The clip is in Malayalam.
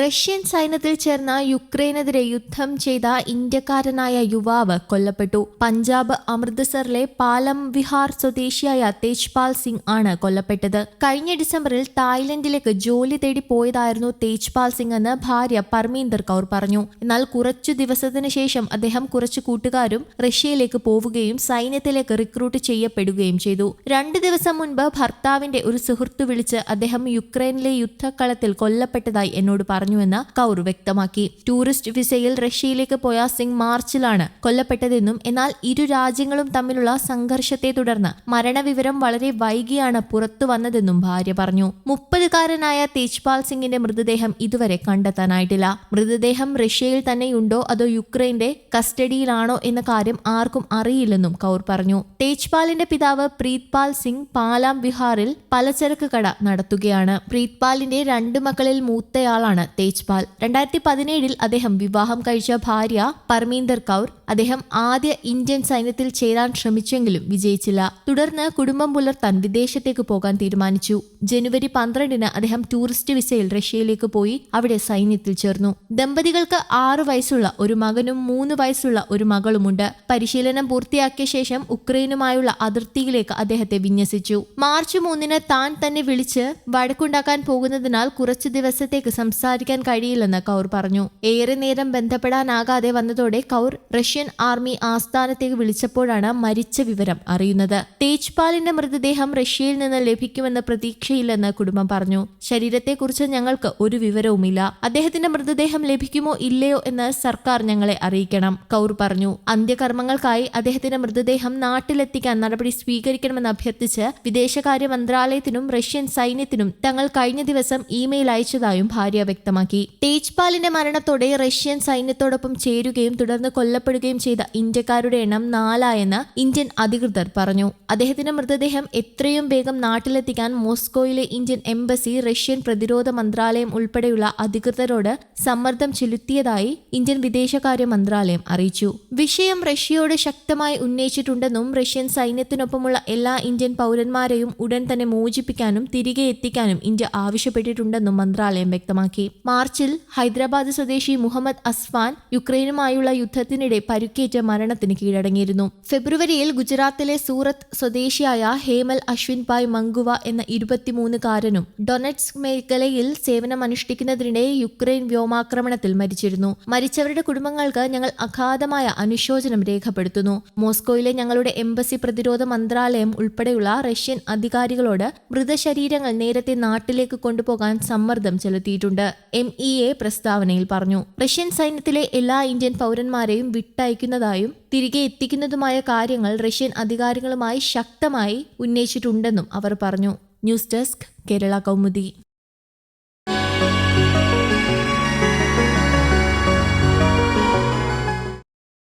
റഷ്യൻ സൈന്യത്തിൽ ചേർന്ന യുക്രൈനെതിരെ യുദ്ധം ചെയ്ത ഇന്ത്യക്കാരനായ യുവാവ് കൊല്ലപ്പെട്ടു. പഞ്ചാബ് അമൃത്സറിലെ പാലം വിഹാർ സ്വദേശിയായ തേജ്പാൽ സിംഗ് ആണ് കൊല്ലപ്പെട്ടത്. കഴിഞ്ഞ ഡിസംബറിൽ തായ്ലൻഡിലേക്ക് ജോലി തേടി പോയതായിരുന്നു തേജ്പാൽ സിംഗ് എന്ന് ഭാര്യ പർമീന്ദർ കൗർ പറഞ്ഞു. എന്നാൽ കുറച്ചു ദിവസത്തിനു ശേഷം അദ്ദേഹം കുറച്ചു കൂട്ടുകാരും റഷ്യയിലേക്ക് പോവുകയും സൈന്യത്തിലേക്ക് റിക്രൂട്ട് ചെയ്യപ്പെടുകയും ചെയ്തു. രണ്ടു ദിവസം മുൻപ് ഭർത്താവിന്റെ ഒരു സുഹൃത്തു വിളിച്ച് അദ്ദേഹം യുക്രൈനിലെ യുദ്ധക്കളത്തിൽ കൊല്ലപ്പെട്ടതായി എന്നോട് പറഞ്ഞുവെന്ന് കൗർ വ്യക്തമാക്കി. ടൂറിസ്റ്റ് വിസയിൽ റഷ്യയിലേക്ക് പോയ സിംഗ് മാർച്ചിലാണ് കൊല്ലപ്പെട്ടതെന്നും എന്നാൽ ഇരു രാജ്യങ്ങളും തമ്മിലുള്ള സംഘർഷത്തെ തുടർന്ന് മരണവിവരം വളരെ വൈകിയാണ് പുറത്തു വന്നതെന്നും ഭാര്യ പറഞ്ഞു. മുപ്പതുകാരനായ തേജ്പാൽ സിംഗിന്റെ മൃതദേഹം ഇതുവരെ കണ്ടെത്താനായിട്ടില്ല. മൃതദേഹം റഷ്യയിൽ തന്നെയുണ്ടോ അതോ യുക്രൈന്റെ കസ്റ്റഡിയിലാണോ എന്ന കാര്യം ആർക്കും അറിയില്ലെന്നും കൗർ പറഞ്ഞു. തേജ്പാലിന്റെ പിതാവ് പ്രീത്പാൽ സിംഗ് പാലാം വിഹാറിൽ പലചരക്ക് കട നടത്തുകയാണ്. പ്രീത്പാലിന്റെ രണ്ട് മക്കളിൽ മൂത്തയാളാണ് തേജ്പാൽ രണ്ടായിരത്തി പതിനേഴിൽ അദ്ദേഹം വിവാഹം കഴിച്ച ഭാര്യ പർമീന്ദർ കൗർ അദ്ദേഹം ആദ്യ ഇന്ത്യൻ സൈന്യത്തിൽ ചേരാൻ ശ്രമിച്ചെങ്കിലും വിജയിച്ചില്ല. തുടർന്ന് കുടുംബം പുലർത്താൻ വിദേശത്തേക്ക് പോകാൻ തീരുമാനിച്ചു. ജനുവരി പന്ത്രണ്ടിന് അദ്ദേഹം ടൂറിസ്റ്റ് വിസയിൽ റഷ്യയിലേക്ക് പോയി അവിടെ സൈന്യത്തിൽ ചേർന്നു. ദമ്പതികൾക്ക് ആറു വയസ്സുള്ള ഒരു മകനും മൂന്ന് വയസ്സുള്ള ഒരു മകളുമുണ്ട്. പരിശീലനം പൂർത്തിയാക്കിയ ശേഷം ഉക്രൈനുമായുള്ള അതിർത്തിയിലേക്ക് അദ്ദേഹത്തെ വിന്യസിച്ചു. മാർച്ച് മൂന്നിന് താൻ തന്നെ വിളിച്ച് വഴക്കുണ്ടാക്കാൻ പോകുന്നതിനാൽ കുറച്ചു ദിവസത്തേക്ക് സംസാരിക്കാൻ കഴിയില്ലെന്ന് കൗർ പറഞ്ഞു. ഏറെ നേരം ബന്ധപ്പെടാനാകാതെ വന്നതോടെ കൗർ റഷ്യൻ ആർമി ആസ്ഥാനത്തേക്ക് വിളിച്ചപ്പോഴാണ് മരിച്ച വിവരം അറിയുന്നത്. തേജ്പാലിന്റെ മൃതദേഹം റഷ്യയിൽ നിന്ന് ലഭിക്കുമെന്ന് പ്രതീക്ഷയില്ലെന്ന് കുടുംബം പറഞ്ഞു. ശരീരത്തെക്കുറിച്ച് ഞങ്ങൾക്ക് ഒരു വിവരവുമില്ല. അദ്ദേഹത്തിന്റെ മൃതദേഹം ലഭിക്കുമോ ഇല്ലയോ എന്ന് സർക്കാർ ഞങ്ങളെ അറിയിക്കണം കൗർ പറഞ്ഞു. അന്ത്യകർമ്മങ്ങൾക്കായി അദ്ദേഹത്തിന്റെ മൃതദേഹം നാട്ടിലെത്തിക്കാൻ നടപടി സ്വീകരിക്കണമെന്ന് അഭ്യർത്ഥിച്ച് വിദേശകാര്യ മന്ത്രാലയത്തിനും റഷ്യൻ സൈന്യത്തിനും തങ്ങൾ കഴിഞ്ഞ ദിവസം ഇമെയിൽ അയച്ചതായും ഭാര്യ വ്യക്തമാക്കി. തേജ്പാലിന്റെ മരണത്തോടെ റഷ്യൻ സൈന്യത്തോടൊപ്പം ചേരുകയും തുടർന്ന് കൊല്ലപ്പെടുകയും ചെയ്ത ഇന്ത്യക്കാരുടെ എണ്ണം നാലായെന്ന് ഇന്ത്യൻ അധികൃതർ പറഞ്ഞു. അദ്ദേഹത്തിന്റെ മൃതദേഹം എത്രയും വേഗം നാട്ടിലെത്തിക്കാൻ മോസ്കോയിലെ ഇന്ത്യൻ എംബസി റഷ്യൻ പ്രതിരോധ മന്ത്രാലയം ഉൾപ്പെടെയുള്ള അധികൃതരോട് സമ്മർദ്ദം ചെലുത്തിയതായി ഇന്ത്യൻ വിദേശകാര്യ മന്ത്രാലയം അറിയിച്ചു. വിഷയം റഷ്യയോട് ശക്തമായി ഉന്നയിച്ചിട്ടുണ്ടെന്നും റഷ്യൻ സൈന്യത്തിനൊപ്പമുള്ള എല്ലാ ഇന്ത്യൻ പൗരന്മാരെയും ഉടൻ തന്നെ മോചിപ്പിക്കാനും തിരികെ എത്തിക്കാനും ഇന്ത്യ ആവശ്യപ്പെട്ടിട്ടുണ്ടെന്നും മന്ത്രാലയം വ്യക്തമാക്കി. മാർച്ചിൽ ഹൈദരാബാദ് സ്വദേശി മുഹമ്മദ് അസ്ഫാൻ യുക്രൈനുമായുള്ള യുദ്ധത്തിനിടെ പരുക്കേറ്റ് മരണത്തിന് കീഴടങ്ങിയിരുന്നു. ഫെബ്രുവരിയിൽ ഗുജറാത്തിലെ സൂറത്ത് സ്വദേശിയായ ഹേമൽ അശ്വിൻ ഭായ് മങ്കുവ എന്ന ഇരുപത്തിമൂന്നുകാരനും ഡൊണറ്റ്സ് മേഖലയിൽ സേവനമനുഷ്ഠിക്കുന്നതിനിടെ യുക്രൈൻ വ്യോമാക്രമണത്തിൽ മരിച്ചിരുന്നു. മരിച്ചവരുടെ കുടുംബങ്ങൾക്ക് ഞങ്ങൾ അഗാധമായ അനുശോചനം രേഖപ്പെടുത്തുന്നു. മോസ്കോയിലെ ഞങ്ങളുടെ എംബസി പ്രതിരോധ മന്ത്രാലയം ഉൾപ്പെടെയുള്ള റഷ്യൻ അധികാരികളോട് മൃതശരീരങ്ങൾ നേരത്തെ നാട്ടിലേക്ക് കൊണ്ടുപോകാൻ സമ്മർദ്ദം ചെലുത്തിയിട്ടുണ്ട്. എം ഇ എ പ്രസ്താവനയിൽ പറഞ്ഞു. റഷ്യൻ സൈന്യത്തിലെ എല്ലാ ഇന്ത്യൻ പൗരന്മാരെയും വിട്ടയക്കുന്നതായും തിരികെ എത്തിക്കുന്നതുമായ കാര്യങ്ങൾ റഷ്യൻ അധികാരികളുമായി ശക്തമായി ഉന്നയിച്ചിട്ടുണ്ടെന്നും അവർ പറഞ്ഞു. News desk Kerala Kaumudi.